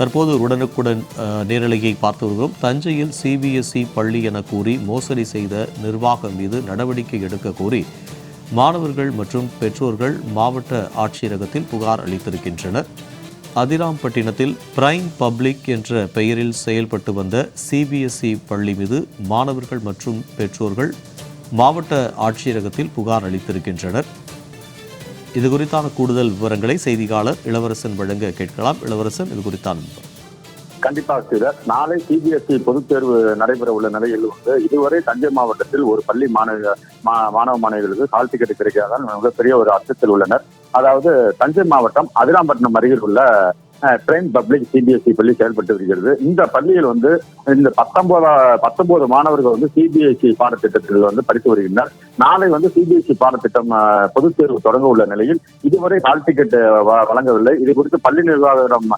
தற்போது உடனுக்குடன் நேரலையை பார்த்து வருகிறோம். தஞ்சையில் சிபிஎஸ்இ பள்ளி என கூறி மோசடி செய்த நிர்வாகம் மீது நடவடிக்கை எடுக்க கோரி மாணவர்கள் மற்றும் பெற்றோர்கள் மாவட்ட ஆட்சியரகத்தில் புகார் அளித்திருக்கின்றனர். அதிராம்பட்டினத்தில் பிரைம் பப்ளிக் என்ற பெயரில் செயல்பட்டு வந்த சிபிஎஸ்இ பள்ளி மீது மாணவர்கள் மற்றும் பெற்றோர்கள் மாவட்ட ஆட்சியரகத்தில் புகார் அளித்திருக்கின்றனர். இது குறித்தான கூடுதல் விவரங்களை செய்தியாளர் இளவரசன் வழங்க கேட்கலாம். இளவரசன் இது குறித்தான கண்டிப்பாக ஸ்ரீதர். நாளை சிபிஎஸ்இ பொதுத் தேர்வு நடைபெற உள்ள நிலையில் வந்து இதுவரை தஞ்சை மாவட்டத்தில் ஒரு பள்ளி மாணவ மா- மாணவ மாணவிகளுக்கு ஹால் டிக்கெட் கிடைக்காதால் மிகப்பெரிய ஒரு அச்சத்தில் உள்ளனர். அதாவது தஞ்சை மாவட்டம் அதிராம்பட்டினம் அருகில் உள்ள ட்ரெயின் பப்ளிக் சிபிஎஸ்இ பள்ளி செயல்பட்டு வருகிறது இந்த பள்ளியில் வந்து இந்த பத்தொன்பதா பத்தொன்பது மாணவர்கள் வந்து சிபிஎஸ்இ பாடத்திட்டத்தில் வந்து படித்து வருகின்றனர். நாளை வந்து சிபிஎஸ்இ பாடத்திட்டம் பொதுத் தேர்வு தொடங்க உள்ள நிலையில் இதுவரை ஹால் டிக்கெட் வ- வழங்கவில்லை. இது குறித்து பள்ளி நிர்வாகம்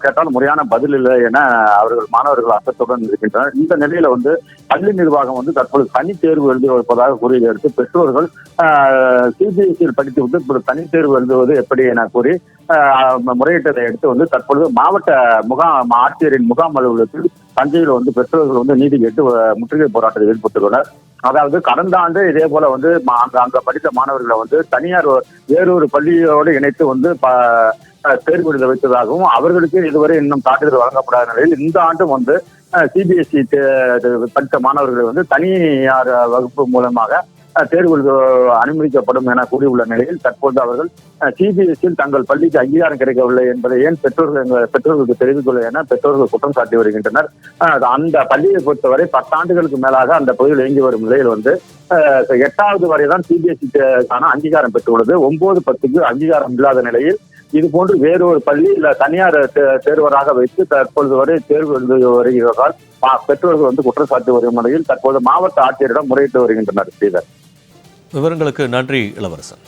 கேட்டால் முறையான பதில் இல்லை என அவர்கள் மாணவர்கள் அச்சத்துடன் இருக்கின்றனர். இந்த நிலையில வந்து பள்ளி நிர்வாகம் வந்து தற்போது தனி தேர்வு எழுதி வைப்பதாக கூறியதை அடுத்து பெற்றோர்கள் சிபிஎஸ்சியில் படித்து விட்டு தனி தேர்வு எழுதுவது எப்படி என கூறி முறையிட்டதை எடுத்து வந்து தற்பொழுது மாவட்ட முகாம் ஆட்சியரின் முகாம் அலுவலகத்தில் தஞ்சையில் வந்து பெற்றோர்கள் வந்து நீதி கேட்டு முற்றுகை போராட்டத்தில் ஈடுபட்டுள்ளனர். அதாவது கடந்த ஆண்டு இதே போல வந்து மா- அங்க அங்க படித்த மாணவர்களை வந்து தனியார் வேறொரு பள்ளியோடு இணைத்து வந்து ப- தேர்வு எழுத வைத்ததாகவும் அவர்களுக்கு இதுவரை இன்னும் சான்றிதழ் வழங்கப்படாத நிலையில் இந்த ஆண்டும் வந்து சிபிஎஸ்இ படித்த மாணவர்களை வந்து தனியார் வகுப்பு மூலமாக தேர்வுகளுக்கு அனுமதிக்கப்படும் என கூறியுள்ள நிலையில் தற்போது அவர்கள் சிபிஎஸ்இயில் தங்கள் பள்ளிக்கு அங்கீகாரம் கிடைக்கவில்லை என்பதை ஏன் பெற்றோர்கள் பெற்றோர்களுக்கு தெரிவிக்கவில்லை என பெற்றோர்கள் குற்றம் சாட்டி வருகின்றனர். அந்த பள்ளியை பொறுத்தவரை பத்தாண்டுகளுக்கு மேலாக அந்த பகுதியில் இயங்கி வரும் நிலையில் வந்து எட்டாவது வரை தான் சிபிஎஸ்இக்கான அங்கீகாரம் பெற்றுள்ளது. ஒன்பது பத்துக்கு அங்கீகாரம் இல்லாத நிலையில் இது போன்று வேறு ஒரு பள்ளி இல்ல தனியார் தே- தேர்வராக வைத்து தற்பொழுது வரை தேர்வு எழுதி வருகிறதால் பெற்றோர்கள் வந்து குற்றம் சாட்டி வரும் நிலையில் தற்போது மாவட்ட ஆட்சியரிடம் முறையிட்டு வருகின்றனர் ஸ்ரீதர். விவரங்களுக்கு நன்றி இளவரசன்.